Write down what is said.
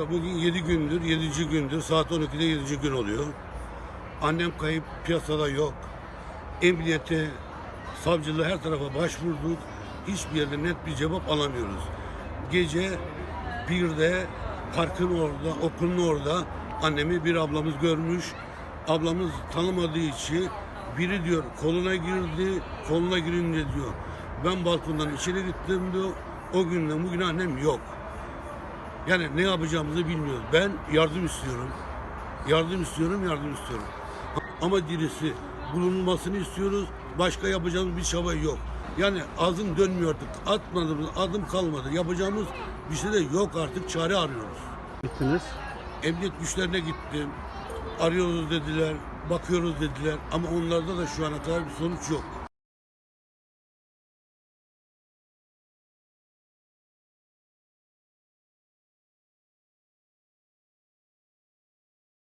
Bugün 7 gündür, 7. gündür. Saat 12'de 7. gün oluyor. Annem kayıp, piyasada yok. Emniyete, savcılığa her tarafa başvurduk. Hiçbir yerde net bir cevap alamıyoruz. Gece birde parkın orada, okulun orada annemi bir ablamız görmüş. Ablamız tanımadığı için biri diyor koluna girdi, koluna girince diyor. Ben balkondan içeri gittim diyor. O günden bugüne annem yok. Yani ne yapacağımızı bilmiyoruz. Ben yardım istiyorum. Yardım istiyorum, yardım istiyorum. Ama dirisi bulunmasını istiyoruz. Başka yapacağımız bir çaba yok. Yani adım dönmüyor artık. Atmadığımız adım kalmadı. Yapacağımız bir şey de yok artık. Çare arıyoruz. Gittiniz. Emniyet güçlerine gittim. Arıyoruz dediler, bakıyoruz dediler. Ama onlarda da şu ana kadar bir sonuç yok.